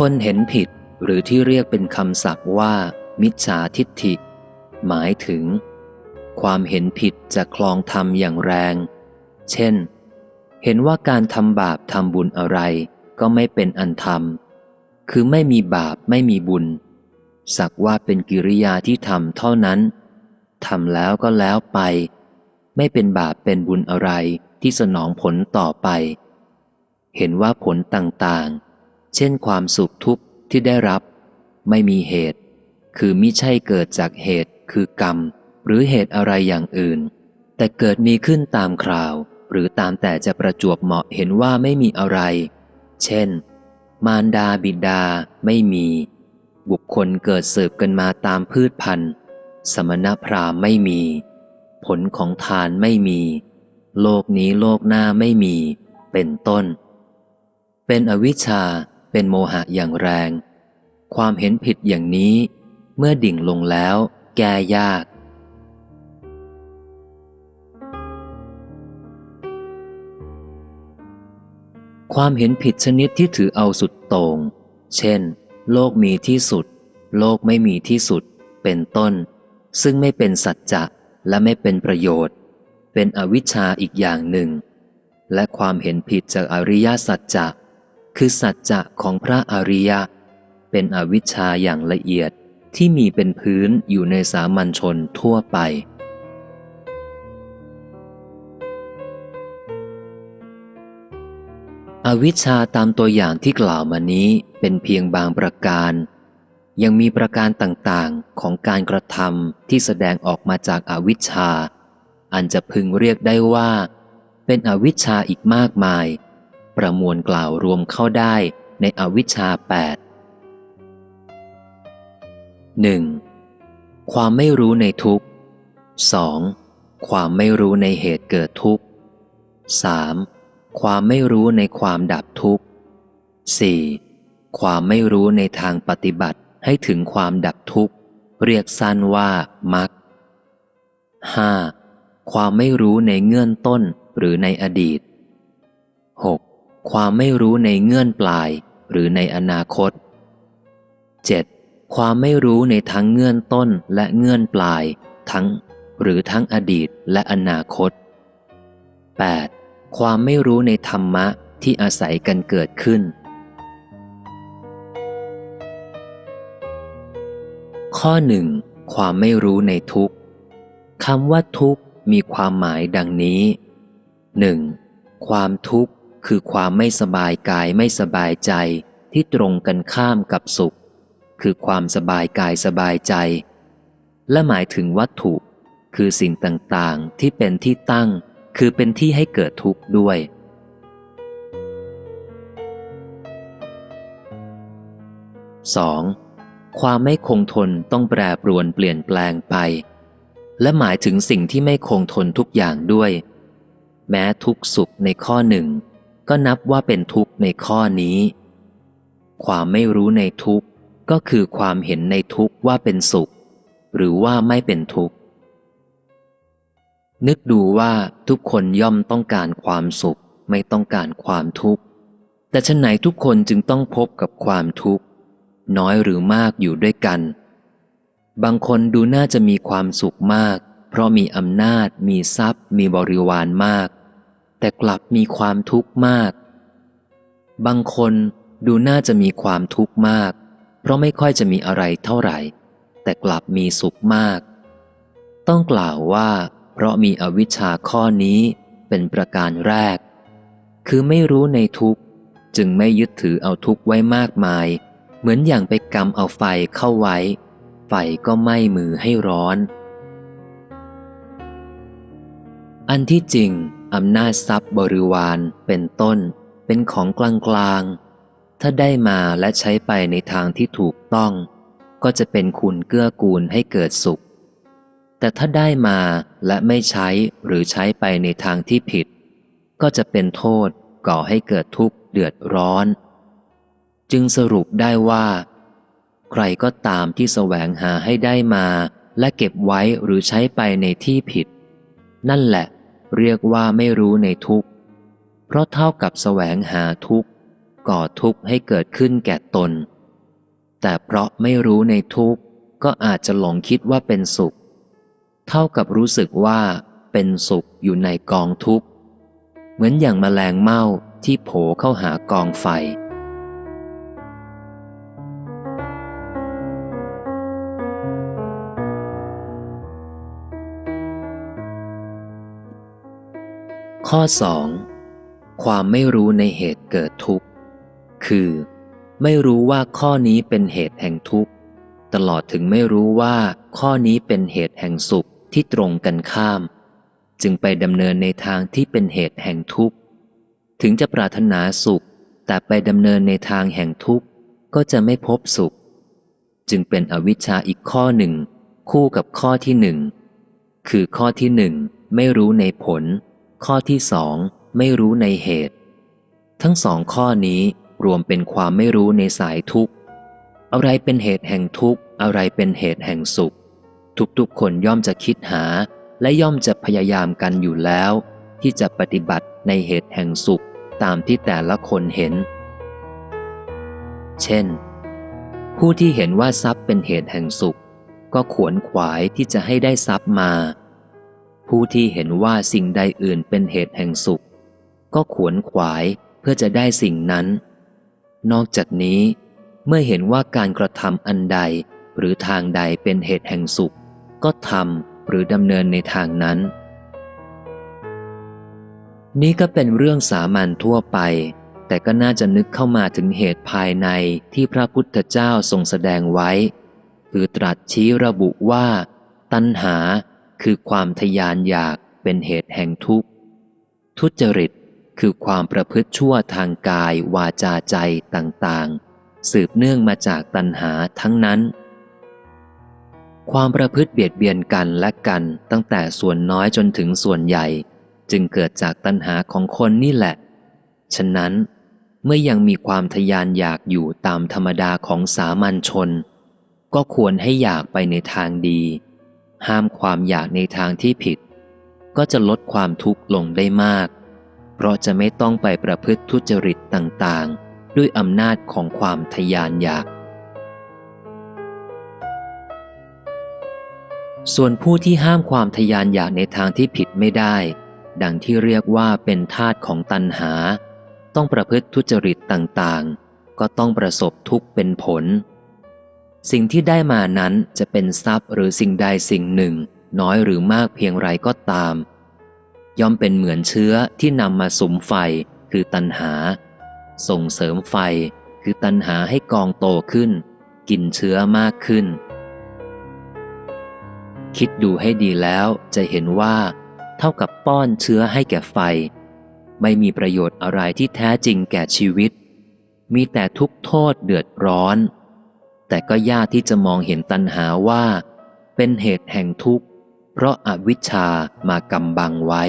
คนเห็นผิดหรือที่เรียกเป็นคำศัพท์ว่า มิจฉาทิฏฐิ หมายถึง ความเห็นผิดจะคลองธรรมอย่างแรง เช่น เห็นว่าการทำบาปทำบุญอะไร ก็ไม่เป็นอันธรรม คือไม่มีบาปไม่มีบุญ สักว่าเป็นกิริยาที่ทำเท่านั้นทำแล้วก็แล้วไป ไม่เป็นบาปเป็นบุญอะไรที่สนองผลต่อไป เห็นว่าผลต่างๆ เช่นความสุขทุกข์ที่ได้รับ ไม่มีเหตุ คือมิใช่เกิดจากเหตุ คือกรรม หรือเหตุอะไรอย่างอื่น แต่เกิดมีขึ้นตามคราว หรือตามแต่จะประจวบเหมาะเห็นว่าไม่มีอะไร เช่น มารดาบิดาไม่มี บุคคลเกิดสืบกันมาตามพืชพันธุ์ สมณพราหมณ์ไม่มี ผลของทานไม่มี โลกนี้โลกหน้าไม่มี เป็นต้น เป็นอวิชชา เป็นโมหะอย่างแรง ความเห็นผิดอย่างนี้ เมื่อดิ่งลงแล้ว แก้ยาก ความเห็นผิดชนิดที่ถือเอาสุดโต่งเช่น โลกมีที่สุด โลกไม่มีที่สุด เป็นต้น ซึ่งไม่เป็นสัจจะและไม่เป็นประโยชน์ เป็นอวิชชาอีกอย่างหนึ่ง และความเห็นผิดจากอริยสัจจะ คือสัจจะของพระอริยะ เป็นอวิชชาอย่างละเอียดที่มีเป็นพื้นอยู่ในสามัญชนทั่วไป อวิชชาตามตัวอย่างที่กล่าวมานี้เป็นเพียงบางประการ ยังมีประการต่างๆของการกระทำที่แสดงออกมาจากอาวิชชา อันจะพึงเรียกได้ว่า เป็นอวิชชาอีกมากมาย ประมวลกล่าวรวมเข้าได้ในอวิชชาแปดหนึ่งความไม่รู้ในทุกข์สองความไม่รู้ในเหตุเกิดทุกข์สามความไม่รู้ในความดับทุกข์ 4. ความไม่รู้ในทางปฏิบัติให้ถึงความดับทุกข์ เรียกสั้นว่ามัก 5. ความไม่รู้ในเงื่อนต้นหรือในอดีต 6. ความไม่รู้ในเงื่อนปลายหรือในอนาคต 7. ความไม่รู้ในทั้งเงื่อนต้นและเงื่อนปลาย ทั้ง หรือทั้งอดีตและอนาคต 8. ความไม่รู้ในธรรมะที่อาศัยกันเกิดขึ้น ข้อหนึ่งความไม่รู้ในทุกข์คำว่าทุกข์มีความหมายดังนี้ 1. ความทุกข์ คือความไม่สบายกายไม่สบายใจที่ตรงกันข้ามกับสุข คือความสบายกายสบายใจ และหมายถึงวัตถุ คือสิ่งต่างๆ ที่เป็นที่ตั้ง คือเป็นที่ให้เกิดทุกข์ด้วย 2. ความไม่คงทนต้องแปรปรวนเปลี่ยนแปลงไป และหมายถึงสิ่งที่ไม่คงทนทุกอย่างด้วย แม้ทุกสุขในข้อหนึ่ง ก็นับว่าเป็นทุกข์ในข้อนี้ ความไม่รู้ในทุกข์ก็คือความเห็นในทุกข์ว่าเป็นสุข หรือว่าไม่เป็นทุกข์ นึกดูว่าทุกคนย่อมต้องการความสุข ไม่ต้องการความทุกข์ แต่ฉะไหนทุกคนจึงต้องพบกับความทุกข์ น้อยหรือมากอยู่ด้วยกัน บางคนดูน่าจะมีความสุขมาก เพราะมีอำนาจ มีทรัพย์ มีบริวารมาก แต่กลับมีความทุกข์มาก บางคนดูน่าจะมีความทุกข์มาก เพราะไม่ค่อยจะมีอะไรเท่าไหร่ แต่กลับมีสุขมาก ต้องกล่าวว่า เพราะมีอวิชชาข้อนี้เป็นประการแรก คือไม่รู้ในทุกข์จึงไม่ยึดถือเอาทุกข์ไว้มากมาย เหมือนอย่างไปกำเอาไฟเข้าไว้ ไฟก็ไหม้มือให้ร้อน อันที่จริง อำนาจทรัพย์บริวารเป็นต้น เป็นของกลางกลางถ้าได้มาและใช้ไปในทางที่ถูกต้อง ก็จะเป็นคุณเกื้อกูลให้เกิดสุข แต่ถ้าได้มาและไม่ใช้หรือใช้ไปในทางที่ผิด ก็จะเป็นโทษก่อให้เกิดทุกข์เดือดร้อน จึงสรุปได้ว่า ใครก็ตามที่แสวงหาให้ได้มาและเก็บไว้หรือใช้ไปในที่ผิด นั่นแหละ เรียกว่าไม่รู้ในทุกข์ เพราะเท่ากับแสวงหาทุกข์ ก่อทุกข์ให้เกิดขึ้นแก่ตน แต่เพราะไม่รู้ในทุกข์ ก็อาจจะหลงคิดว่าเป็นสุข เท่ากับรู้สึกว่าเป็นสุขอยู่ในกองทุกข์ เหมือนอย่างแมลงเม่าที่โผเข้าหากองไฟ ข้อ 2. ความไม่รู้ในเหตุเกิดทุกข์ คือ ไม่รู้ว่าข้อนี้เป็นเหตุแห่งทุกข์ ตลอดถึงไม่รู้ว่าข้อนี้เป็นเหตุแห่งสุขที่ตรงกันข้าม จึงไปดำเนินในทางที่เป็นเหตุแห่งทุกข์ ถึงจะปรารถนาสุข แต่ไปดำเนินในทางแห่งทุกข์ ก็จะไม่พบสุข จึงเป็นอวิชชาอีกข้อหนึ่ง คู่กับข้อที่หนึ่งคือข้อที่หนึ่งไม่รู้ในผล ข้อที่สองไม่รู้ในเหตุ ทั้งสองข้อนี้รวมเป็นความไม่รู้ในสายทุกข์ อะไรเป็นเหตุแห่งทุกข์ อะไรเป็นเหตุแห่งสุข ทุกๆคนย่อมจะคิดหา และย่อมจะพยายามกันอยู่แล้ว ที่จะปฏิบัติในเหตุแห่งสุขตามที่แต่ละคนเห็น เช่น ผู้ที่เห็นว่าทรัพย์เป็นเหตุแห่งสุข ก็ขวนขวายที่จะให้ได้ทรัพย์มา ผู้ที่เห็นว่าสิ่งใดอื่นเป็นเหตุแห่งสุข ก็ขวนขวายเพื่อจะได้สิ่งนั้น นอกจากนี้ เมื่อเห็นว่าการกระทำอันใดหรือทางใดเป็นเหตุแห่งสุข ก็ทำหรือดำเนินในทางนั้น นี่ก็เป็นเรื่องสามัญทั่วไป แต่ก็น่าจะนึกเข้ามาถึงเหตุภายในที่พระพุทธเจ้าทรงแสดงไว้ คือตรัสชี้ระบุว่า ตัณหา คือความทยานอยากเป็นเหตุแห่งทุกข์ ทุจริตคือความประพฤติชั่วทางกายวาจาใจต่างๆ สืบเนื่องมาจากตัณหาทั้งนั้น ความประพฤติเบียดเบียนกันและกันตั้งแต่ส่วนน้อยจนถึงส่วนใหญ่ จึงเกิดจากตัณหาของคนนี่แหละ ฉะนั้นเมื่อยังมีความทยานอยากอยู่ตามธรรมดาของสามัญชน ก็ควรให้อยากไปในทางดี ห้ามความอยากในทางที่ผิด ก็จะลดความทุกข์ลงได้มาก เพราะจะไม่ต้องไปประพฤติทุจริตต่างๆ ด้วยอำนาจของความทยานอยาก ส่วนผู้ที่ห้ามความทยานอยากในทางที่ผิดไม่ได้ ดังที่เรียกว่าเป็นทาตของตัณหา ต้องประพฤติทุจริตต่างๆ ก็ต้องประสบทุกข์เป็นผล สิ่งที่ได้มานั้นจะเป็นทรัพย์หรือสิ่งใดสิ่งหนึ่ง น้อยหรือมากเพียงไรก็ตาม ย่อมเป็นเหมือนเชื้อที่นำมาสมไฟคือตัณหา ส่งเสริมไฟคือตัณหาให้กองโตขึ้น กินเชื้อมากขึ้น คิดดูให้ดีแล้วจะเห็นว่า เท่ากับป้อนเชื้อให้แก่ไฟ ไม่มีประโยชน์อะไรที่แท้จริงแก่ชีวิต มีแต่ทุกโทษเดือดร้อน แต่ก็ยากที่จะมองเห็นตัณหาว่า เป็นเหตุแห่งทุกข์ เพราะอาวิชชามากำบังไว้